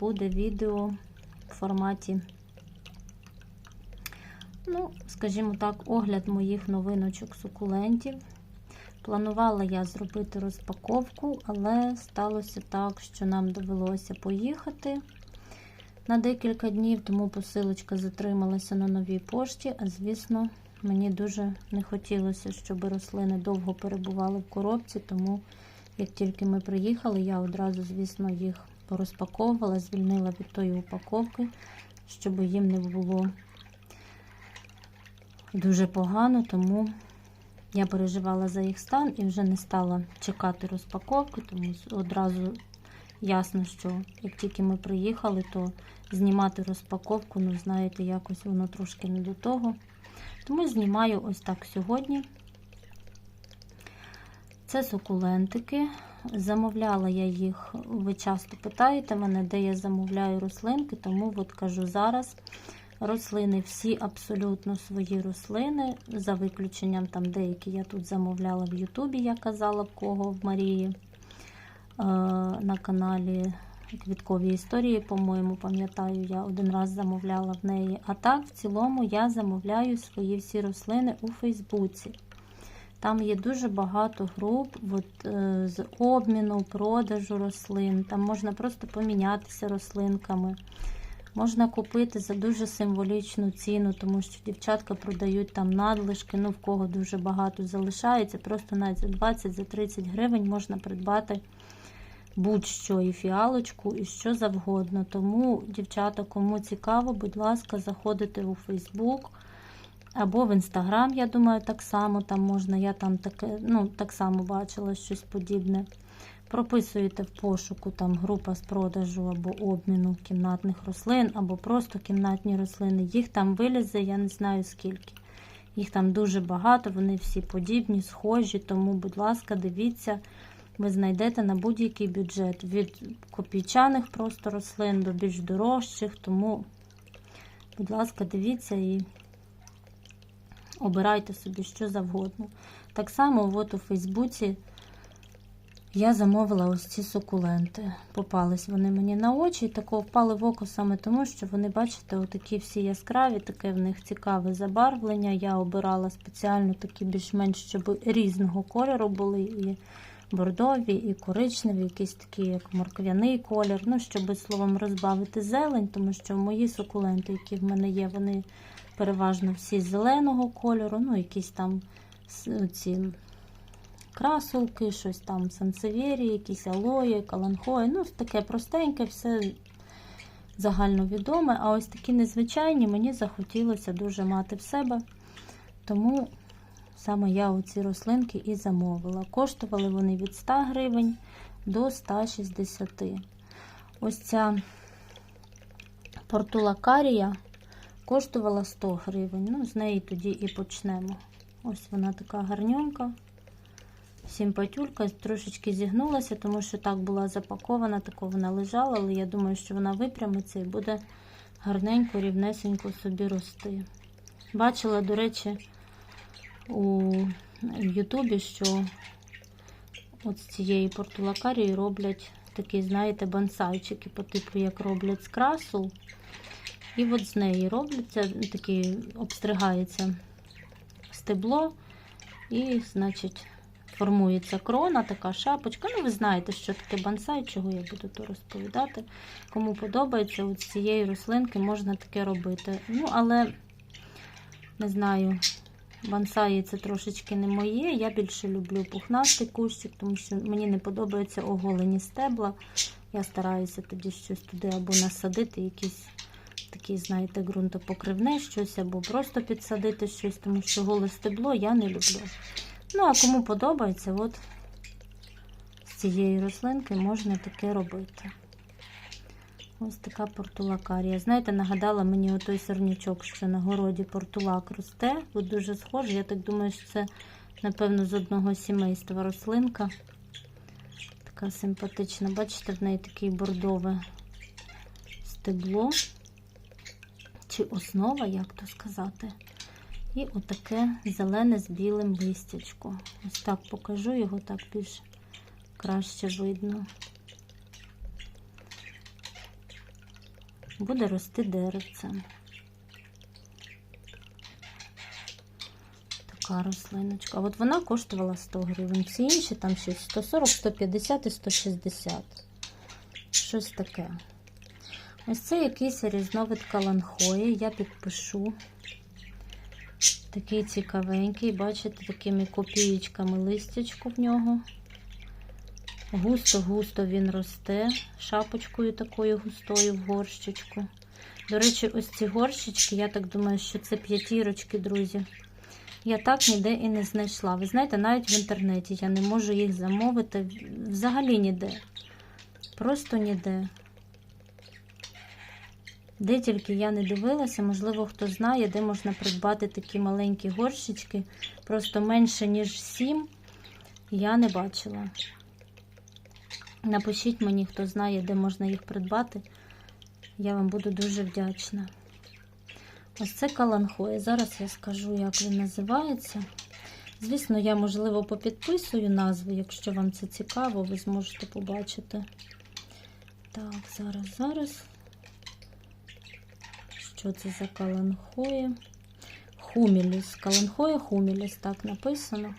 буде відео в форматі, ну, скажімо так, огляд моїх новиночок сукулентів. Планувала я зробити розпаковку, але сталося так, що нам довелося поїхати на декілька днів, тому посилочка затрималася на новій пошті. А звісно, мені дуже не хотілося, щоб рослини довго перебували в коробці, тому як тільки ми приїхали, я одразу, звісно, їх порозпаковувала, звільнила від тої упаковки, щоб їм не було дуже погано, тому я переживала за їх стан і вже не стала чекати розпаковки, тому одразу ясно, що як тільки ми приїхали, то знімати розпаковку, ну, знаєте, якось воно трошки не до того. Тому знімаю ось так сьогодні. Це сукулентики. Замовляла я їх, ви часто питаєте мене, де я замовляю рослинки, тому от кажу зараз. Рослини, всі абсолютно свої рослини, за виключенням там деякі я тут замовляла в Ютубі, я казала в кого в Марії е, на каналі Квіткові історії, по-моєму, пам'ятаю, я один раз замовляла в неї. А так, в цілому, я замовляю свої всі рослини у Фейсбуці. Там є дуже багато груп от, е, з обміну, продажу рослин. Там можна просто помінятися рослинками. Можна купити за дуже символічну ціну, тому що дівчатка продають там надлишки, ну в кого дуже багато залишається. Просто навіть за 20-30 гривень можна придбати будь-що і фіалочку, і що завгодно. Тому, дівчата, кому цікаво, будь ласка, заходите у Фейсбук або в Інстаграм, я думаю, так само там можна. Я там таке, ну, так само бачила щось подібне. Прописуєте в пошуку там група з продажу або обміну кімнатних рослин, або просто кімнатні рослини. Їх там вилізе, я не знаю скільки. Їх там дуже багато, вони всі подібні, схожі. Тому, будь ласка, дивіться, ви знайдете на будь-який бюджет від копійчаних просто рослин до більш дорожчих. Тому, будь ласка, дивіться і обирайте собі що завгодно. Так само, от у Фейсбуці. Я замовила ось ці сукуленти. Попались вони мені на очі, і тако впали в око саме тому, що вони, бачите, отакі всі яскраві, таке в них цікаве забарвлення. Я обирала спеціально такі більш-менш, щоб різного кольору були. І бордові, і коричневі, якийсь такий, як морквяний колір. Ну, щоб словом розбавити зелень, тому що мої сукуленти, які в мене є, вони переважно всі зеленого кольору, ну, якісь там ці красулки, щось там сансевєрі, якісь алої, каланхої. Ну, таке простеньке, все загальновідоме. А ось такі незвичайні мені захотілося дуже мати в себе. Тому саме я оці рослинки і замовила. Коштували вони від 100 гривень до 160. Ось ця портулакарія коштувала 100 гривень. Ну, з неї тоді і почнемо. Ось вона така гарненька симпатюлька, трошечки зігнулася, тому що так була запакована, тако вона лежала, але я думаю, що вона випрямиться і буде гарненько, рівнесенько собі рости. Бачила, до речі, у Ютубі, що от з цієї портулакарії роблять такі, знаєте, бонсайчики, по типу, як роблять з красу. І от з неї робляться, такі обстригається стебло, і, значить, формується крона, така шапочка. Ну, ви знаєте, що таке бонсай, чого я буду то розповідати. Кому подобається, от з цієї рослинки можна таке робити. Ну, але, не знаю, бонсаї це трошечки не моє. Я більше люблю пухнастий кущик, тому що мені не подобаються оголені стебла. Я стараюся тоді щось туди або насадити, якісь такі, знаєте, ґрунтопокривне щось, або просто підсадити щось, тому що голе стебло я не люблю. Ну, а кому подобається, от з цієї рослинки можна таке робити. Ось така портулакарія. Знаєте, нагадала мені отой сорнячок, що на городі портулак росте. От дуже схоже. Я так думаю, що це, напевно, з одного сімейства рослинка. Така симпатична. Бачите, в неї таке бордове стебло. Чи основа, як то сказати. І отаке зелене з білим листячко. Ось так покажу його, так більш краще видно. буде рости деревцем. Така рослиночка. От вона коштувала 100 гривень. Всі інші там щось 140, 150 і 160. Щось таке. Ось це якийсь різновид каланхої. Я підпишу. Такий цікавенький, бачите, такими копієчками листячку в нього. Густо-густо він росте, шапочкою такою густою в горщичку. До речі, ось ці горщички, я так думаю, що це п'ятірочки, друзі. Я так ніде і не знайшла. Ви знаєте, навіть в інтернеті я не можу їх замовити взагалі ніде. Просто ніде. Де тільки я не дивилася, можливо, хто знає, де можна придбати такі маленькі горщички, просто менше, ніж 7, я не бачила. Напишіть мені, хто знає, де можна їх придбати. Я вам буду дуже вдячна. Ось це каланхоя. Зараз я скажу, як він називається. Звісно, я, можливо, попідписую назву, якщо вам це цікаво, ви зможете побачити. Так, зараз, зараз. Що це за каланхоя? Хуміліс. Каланхоя хуміліс, так написано.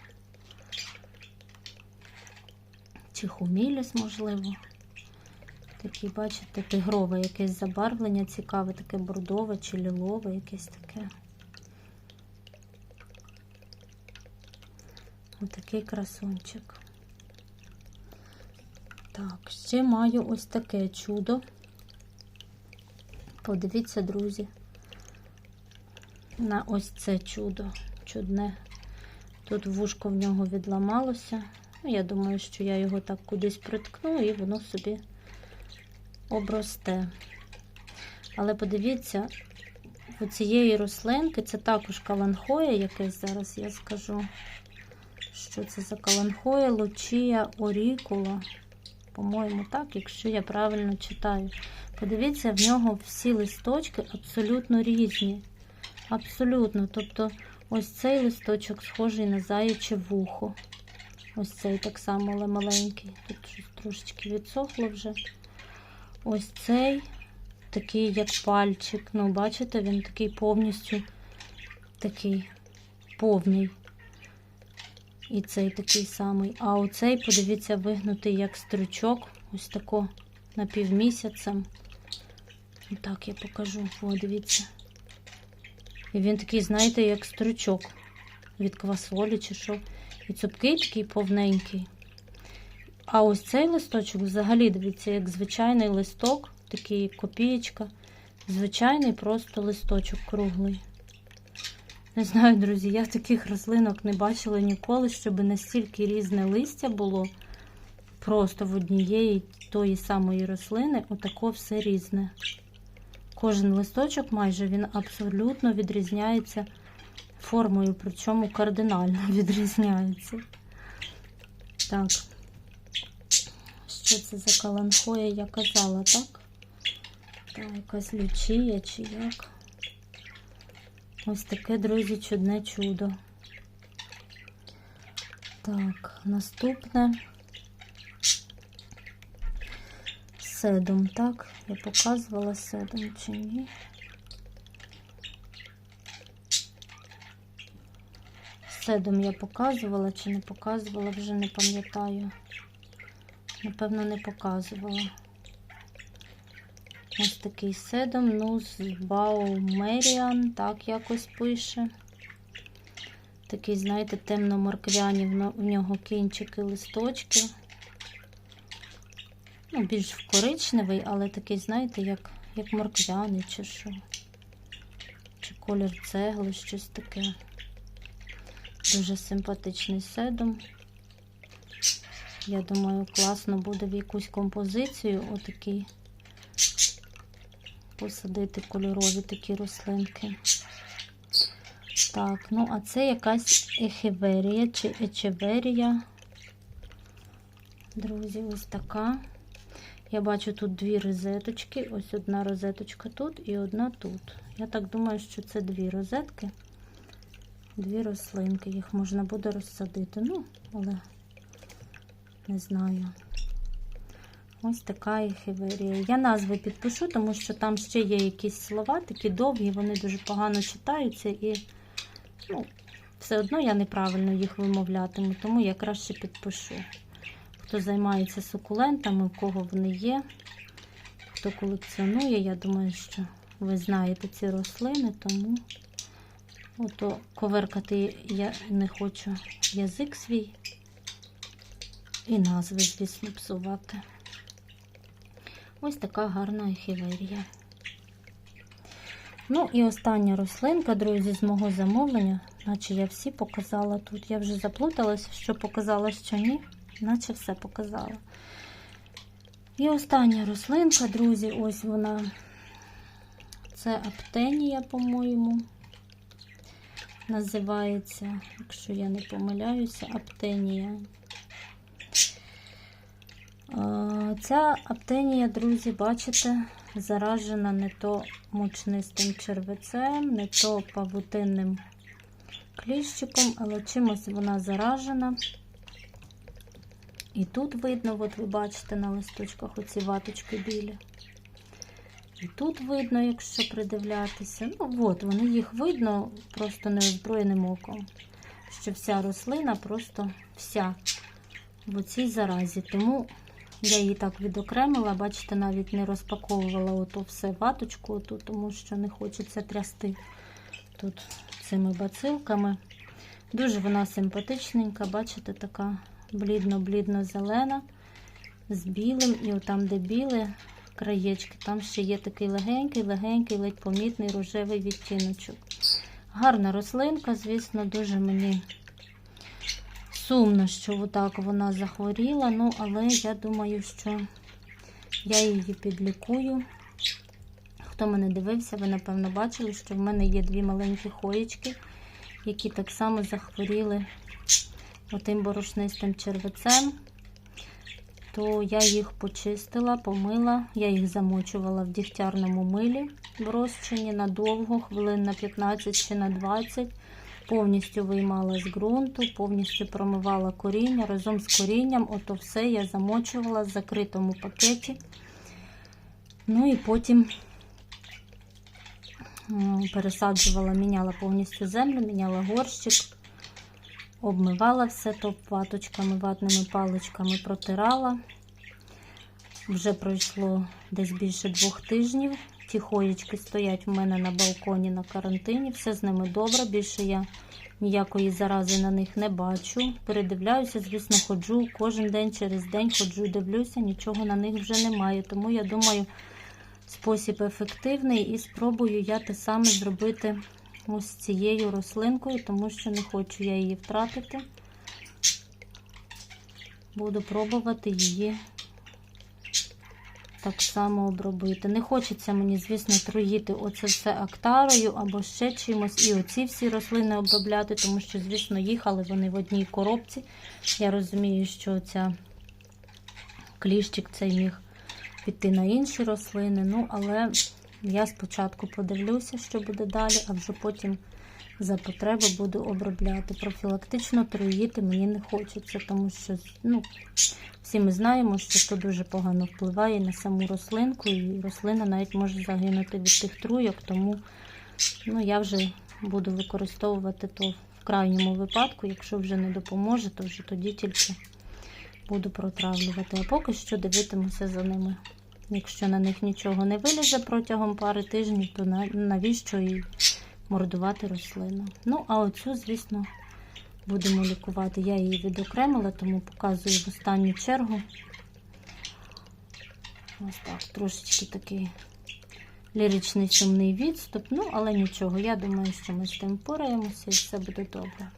Чи хуміліс, можливо. Такі, бачите, тигрове якесь забарвлення цікаве, таке бордове чи лілове, якесь таке. Отакий красунчик. Так, ще маю ось таке чудо. Подивіться, друзі, на ось це чудо чудне. Тут вушко в нього відламалося. Ну, Я думаю, що я його так кудись приткну і воно собі обросте. Але подивіться, у цієї рослинки це також каланхоя якесь зараз я скажу. Що це за каланхоя, лучія, орікула. По-моєму, так, якщо я правильно читаю. Подивіться, в нього всі листочки абсолютно різні. Абсолютно. Тобто, ось цей листочок схожий на заяче вухо. Ось цей так само, але маленький. Тут щось трошечки відсохло вже. Ось цей такий, як пальчик. Ну, бачите, він такий повністю такий повний. І цей такий самий. А оцей, подивіться, вигнутий як стручок. Ось тако напівмісяцем. Так, я покажу. О, дивіться. І він такий, знаєте, як стручок від квасолі чи що. І цупкий такий повненький. А ось цей листочок взагалі, дивіться, як звичайний листок, такий копієчка. Звичайний просто листочок круглий. Не знаю, друзі, я таких рослинок не бачила ніколи, щоб настільки різне листя було. Просто в однієї тої самої рослини, отако все різне. Кожен листочок майже він абсолютно відрізняється формою, причому кардинально відрізняється. Так, що це за каланхоя, я казала, так? Так, якась лючія чи як. Ось таке, друзі, чудне чудо. Так, наступне седум, так? Я показувала седум чи ні? Седум я показувала чи не показувала, вже не пам'ятаю. Напевно, не показувала. Ось такий седом, ну, з Баумеріан, так якось пише. Такий, знаєте, темно-морквяні в нього кінчики листочки. Ну, більш в коричневий, але такий, знаєте, як як морквяний чи що. Чи колір цегли, щось таке. Дуже симпатичний седом. Я думаю, класно буде в якусь композицію отакий посадити кольорові такі рослинки. Так, ну, а це якась ехеверія чи ечеверія. Друзі, ось така. Я бачу тут дві розеточки. Ось одна розеточка тут і одна тут. Я так думаю, що це дві розетки, дві рослинки. Їх можна буде розсадити. Ну, але не знаю. Ось така ехіверія. Я назви підпишу, тому що там ще є якісь слова, такі довгі, вони дуже погано читаються і ну, все одно я неправильно їх вимовлятиму, тому я краще підпишу. Хто займається сукулентами, у кого вони є, хто колекціонує, я думаю, що ви знаєте ці рослини, тому ото коверкати я не хочу язик свій і назви, звісно, псувати. Ось така гарна ехіверія. Ну і остання рослинка, друзі, з мого замовлення, наче я всі показала тут. Я вже заплуталася, що показала, що ні, наче все показала. І остання рослинка, друзі, ось вона. Це аптенія, по-моєму. Називається, якщо я не помиляюся, аптенія. Ця аптенія, друзі, бачите, заражена не то мучнистим червецем, не то павутинним кліщиком, але чимось вона заражена. І тут видно, от ви бачите на листочках оці ваточки білі. І тут видно, якщо придивлятися. Ну, от, вони їх видно просто неозброєним оком. Що вся рослина просто вся в оцій заразі. Тому я її так відокремила, бачите, навіть не розпаковувала ото все ваточку, оту, тому що не хочеться трясти тут цими бацилками. Дуже вона симпатичненька, бачите, така блідно-блідно-зелена, з білим, і отам, де біле краєчки, там ще є такий легенький, легенький, ледь помітний рожевий відтіночок. Гарна рослинка, звісно, дуже мені сумно, що отак вона захворіла. Ну, але я думаю, що я її підлікую. Хто мене дивився, ви, напевно, бачили, що в мене є дві маленькі хоєчки, які так само захворіли отим борошнистим червецем. То я їх почистила, помила, я їх замочувала в дігтярному милі в розчині надовго, хвилин на 15 чи на 20 повністю виймала з ґрунту, повністю промивала коріння. Разом з корінням, ото все я замочувала в закритому пакеті. Ну і потім пересаджувала, міняла повністю землю, міняла горщик, обмивала все топ ваточками, ватними паличками протирала. Вже пройшло десь більше двох тижнів. Ті хоєчки стоять у мене на балконі на карантині, все з ними добре. Більше я ніякої зарази на них не бачу. Передивляюся, звісно, ходжу кожен день через день ходжу, дивлюся, нічого на них вже немає. Тому я думаю, спосіб ефективний і спробую я те саме зробити ось цією рослинкою, тому що не хочу я її втратити. Буду пробувати її так само обробити. Не хочеться мені, звісно, труїти оце все актарою або ще чимось. І оці всі рослини обробляти, тому що, звісно, їхали вони в одній коробці. Я розумію, що ця кліщик цей міг піти на інші рослини. Ну, але я спочатку подивлюся, що буде далі, а вже потім за потреби буду обробляти. Профілактично труїти мені не хочеться, тому що, ну, всі ми знаємо, що це дуже погано впливає на саму рослинку, і рослина навіть може загинути від тих труйок, тому ну, я вже буду використовувати то в крайньому випадку. Якщо вже не допоможе, то вже тоді тільки буду протравлювати. А поки що дивитимуся за ними. Якщо на них нічого не вилізе протягом пари тижнів, то навіщо і мордувати рослину? Ну, а оцю, звісно, будемо лікувати. Я її відокремила, тому показую в останню чергу. Ось так, трошечки такий ліричний сумний відступ. Ну, але нічого, я думаю, що ми з тим впораємося і все буде добре.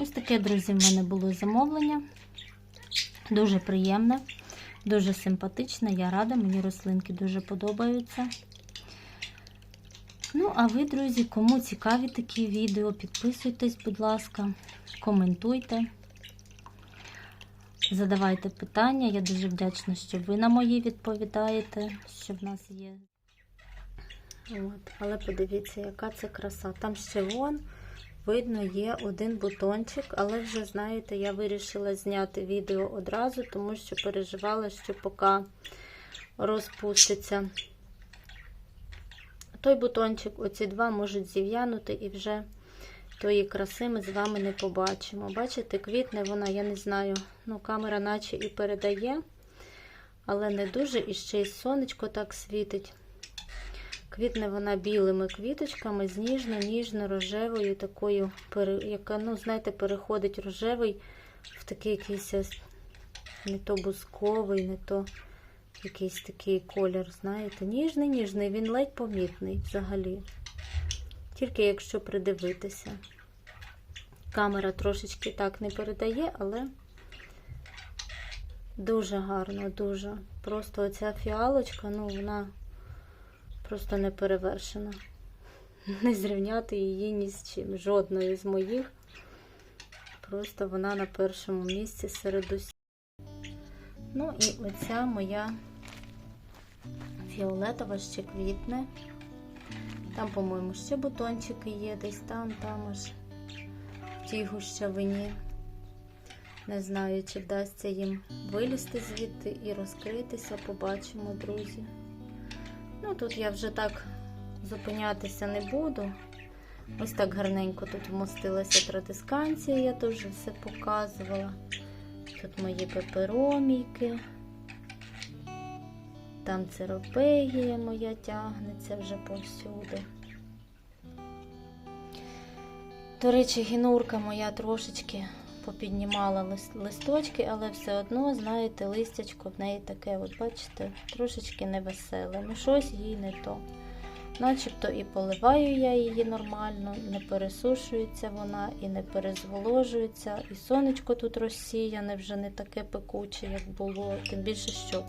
Ось таке, друзі, в мене було замовлення. Дуже приємне, дуже симпатичне. Я рада, мені рослинки дуже подобаються. Ну, а ви, друзі, кому цікаві такі відео, підписуйтесь, будь ласка, коментуйте, задавайте питання. Я дуже вдячна, що ви на мої відповідаєте, що в нас є. От, Але подивіться, яка це краса. Там ще вон видно, є один бутончик, але вже, знаєте, я вирішила зняти відео одразу, тому що переживала, що поки розпуститься. Той бутончик, оці два можуть зів'янути і вже тої краси ми з вами не побачимо. Бачите, квітне вона, я не знаю, ну, камера наче і передає, але не дуже, і ще й сонечко так світить. Квітне вона білими квіточками з ніжно-ніжно-рожевою такою, яка, ну, знаєте, переходить рожевий в такий якийсь не то бусковий, не то якийсь такий колір, знаєте, ніжний, ніжний, він ледь помітний взагалі. Тільки якщо придивитися. Камера трошечки так не передає, але дуже гарно, дуже. Просто оця фіалочка, ну, вона просто не перевершена. Не зрівняти її ні з чим. Жодної з моїх. Просто вона на першому місці серед усіх. Ну і оця моя фіолетова ще квітне. Там, по-моєму, ще бутончики є, десь там, там аж в тій гущавині. Не знаю, чи вдасться їм вилізти звідти і розкритися, побачимо, друзі. Ну, тут я вже так зупинятися не буду. Ось так гарненько тут вмостилася традисканція, я теж все показувала. Тут мої пеперомійки. Там церопегія моя тягнеться вже повсюди. До речі, гінурка моя трошечки попіднімала листочки, але все одно, знаєте, листячко в неї таке, от бачите, трошечки невеселе. Ну, щось їй не то. Начебто і поливаю я її нормально, не пересушується вона і не перезволожується. І сонечко тут розсіяне, вже не таке пекуче, як було. Тим більше, що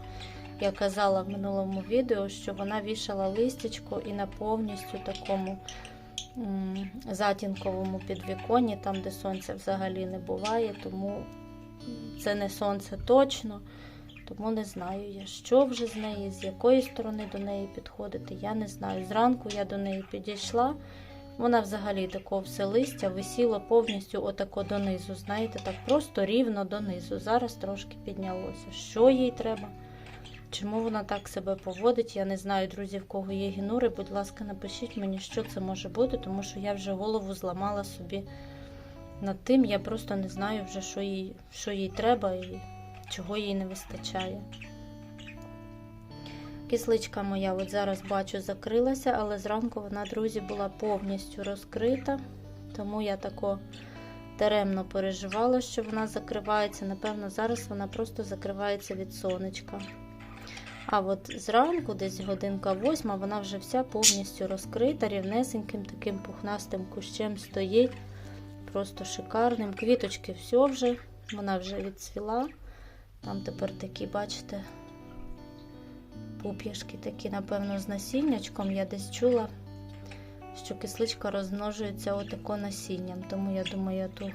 я казала в минулому відео, що вона вішала листячко і на повністю такому затінковому підвіконні, там, де сонця взагалі не буває, тому це не сонце точно. Тому не знаю я, що вже з неї, з якої сторони до неї підходити, я не знаю. Зранку я до неї підійшла. Вона взагалі такого все листя висіла повністю отако донизу. Знаєте, так просто рівно донизу. Зараз трошки піднялося. Що їй треба? Чому вона так себе поводить? Я не знаю, друзі, в кого є гінури. Будь ласка, напишіть мені, що це може бути, тому що я вже голову зламала собі над тим. Я просто не знаю вже, що їй, що їй треба і чого їй не вистачає. Кисличка моя, от зараз бачу, закрилася, але зранку вона, друзі, була повністю розкрита, тому я тако даремно переживала, що вона закривається. Напевно, зараз вона просто закривається від сонечка. А от зранку, десь годинка восьма, вона вже вся повністю розкрита, рівнесеньким таким пухнастим кущем стоїть. Просто шикарним. Квіточки все вже, вона вже відцвіла. Там тепер такі, бачите, пуп'яшки такі, напевно, з насіннячком. Я десь чула, що кисличка розмножується отако насінням. Тому я думаю, я ту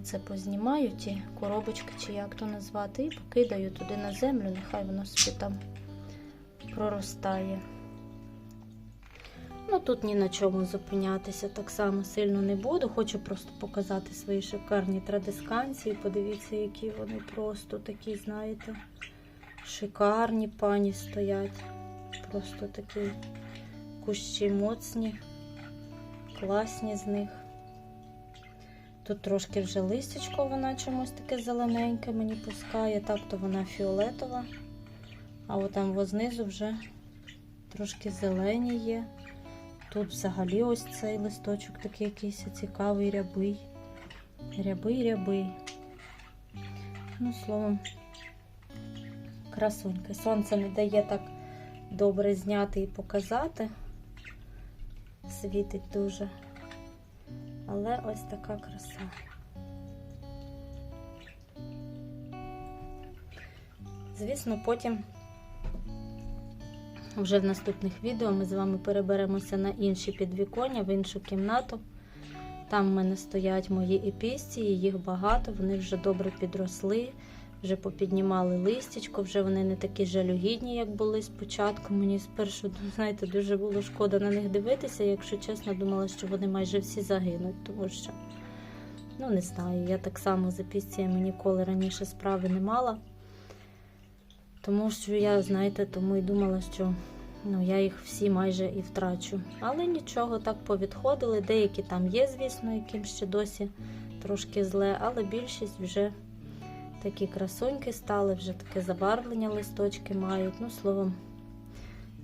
оце познімаю, ті коробочки, чи як то назвати, і покидаю туди на землю, нехай воно собі там проростає. Ну, тут ні на чому зупинятися так само сильно не буду. Хочу просто показати свої шикарні традисканції. Подивіться, які вони просто такі, знаєте, шикарні пані стоять. Просто такі кущі моцні, класні з них. Тут трошки вже листячко, вона чомусь таке зелененьке мені пускає, так то вона фіолетова. А от там знизу вже трошки зелені є. Тут взагалі ось цей листочок такий якийсь цікавий, рябий. Рябий, рябий. Ну, словом, красунька. Сонце не дає так добре зняти і показати. Світить дуже. Але ось така краса. Звісно, потім вже в наступних відео ми з вами переберемося на інші підвіконня, в іншу кімнату. Там в мене стоять мої епісті, їх багато, вони вже добре підросли, вже попіднімали листячко, вже вони не такі жалюгідні, як були спочатку. Мені спершу, знаєте, дуже було шкода на них дивитися. Якщо чесно, думала, що вони майже всі загинуть, тому що, ну не знаю, я так само з апісціями ніколи раніше справи не мала. Тому що я, знаєте, тому і думала, що ну, я їх всі майже і втрачу. Але нічого, так повідходили. Деякі там є, звісно, яким ще досі трошки зле, але більшість вже такі красуньки стали, вже таке забарвлення листочки мають. Ну, словом,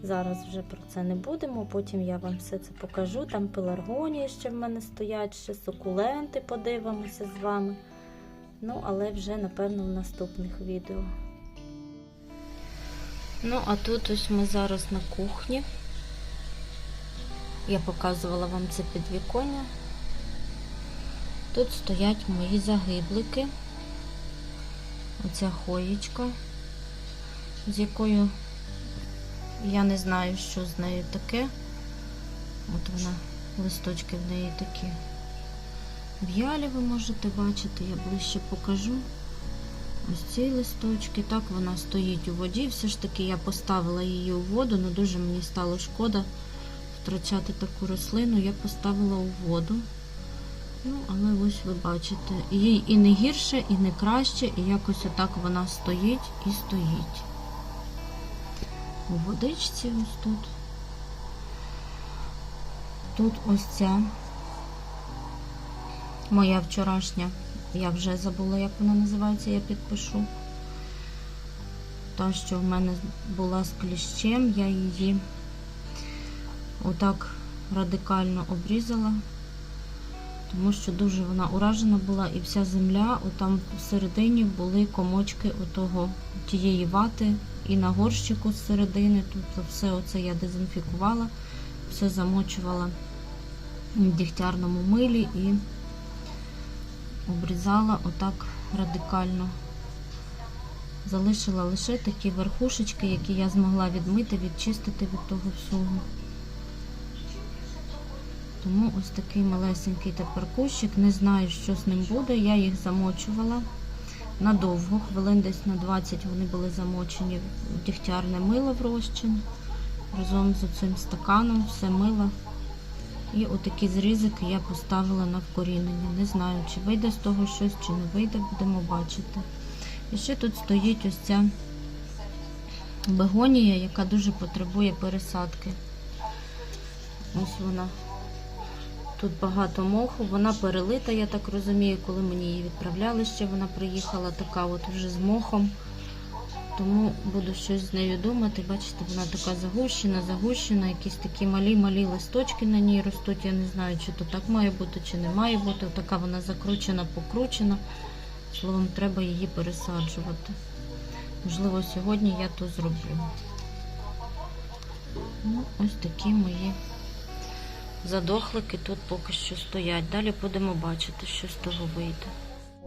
зараз вже про це не будемо. Потім я вам все це покажу. Там пеларгонії ще в мене стоять, ще сукуленти подивимося з вами. Ну, але вже, напевно, в наступних відео. Ну, а тут ось ми зараз на кухні. Я показувала вам це підвіконня. Тут стоять мої загиблики. Оця хоєчка, з якою я не знаю, що з нею таке. От вона, листочки в неї такі в'ялі, ви можете бачити, я ближче покажу. Ось ці листочки. Так вона стоїть у воді. Все ж таки я поставила її у воду, але дуже мені стало шкода втрачати таку рослину. Я поставила у воду. Ну, але ось ви бачите, їй і не гірше, і не краще, і якось отак вона стоїть і стоїть. У водичці ось тут. Тут ось ця моя вчорашня, я вже забула, як вона називається, я підпишу. Та, що в мене була з кліщем, я її отак радикально обрізала тому що дуже вона уражена була і вся земля, отам всередині були комочки отого, тієї вати і на горщику з середини. Тут все оце я дезінфікувала, все замочувала в дігтярному милі і обрізала отак радикально. Залишила лише такі верхушечки, які я змогла відмити, відчистити від того всього. Тому ось такий малесенький тепер кущик. Не знаю, що з ним буде. Я їх замочувала надовго, хвилин десь на 20 вони були замочені в дігтярне мило в розчин. Разом з цим стаканом все мило. І отакі зрізики я поставила на вкорінення. Не знаю, чи вийде з того щось, чи не вийде, будемо бачити. І ще тут стоїть ось ця бегонія, яка дуже потребує пересадки. Ось вона. Тут багато моху, вона перелита, я так розумію, коли мені її відправляли ще, вона приїхала така от вже з мохом. Тому буду щось з нею думати. Бачите, вона така загущена, загущена, якісь такі малі-малі листочки на ній ростуть. Я не знаю, чи то так має бути, чи не має бути. Така вона закручена, покручена. Словом, треба її пересаджувати. Можливо, сьогодні я то зроблю. Ну, Ось такі мої задохлики тут поки що стоять. Далі будемо бачити, що з того вийде.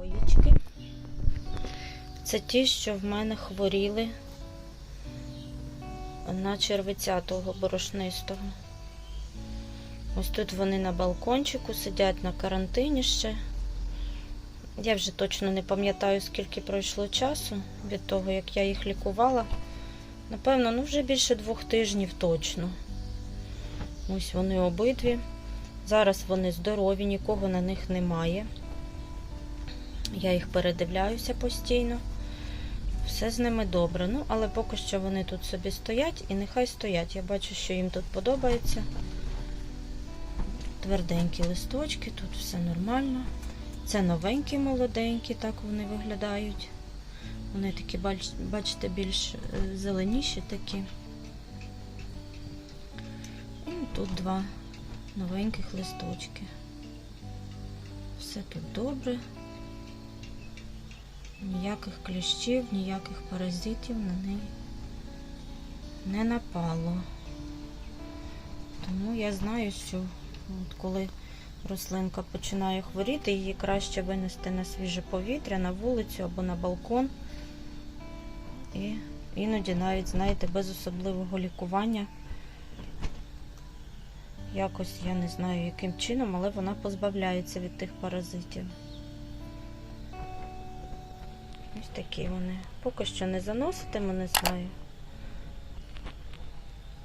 Оєчки. Це ті, що в мене хворіли на червиця того борошнистого. Ось тут вони на балкончику сидять на карантині ще. Я вже точно не пам'ятаю, скільки пройшло часу від того, як я їх лікувала. Напевно, ну вже більше двох тижнів точно. Ось вони обидві. Зараз вони здорові, нікого на них немає. Я їх передивляюся постійно. Все з ними добре. Ну, але поки що вони тут собі стоять і нехай стоять. Я бачу, що їм тут подобається. Тверденькі листочки, тут все нормально. Це новенькі, молоденькі, так вони виглядають. Вони такі, бачите, більш е, зеленіші такі. Тут два новеньких листочки. Все тут добре. Ніяких кліщів, ніяких паразитів на неї не напало. Тому я знаю, що от коли рослинка починає хворіти, її краще винести на свіже повітря, на вулицю або на балкон. І іноді навіть, знаєте, без особливого лікування. Якось я не знаю, яким чином, але вона позбавляється від тих паразитів. Ось такі вони. Поки що не заноситиму, не знаю.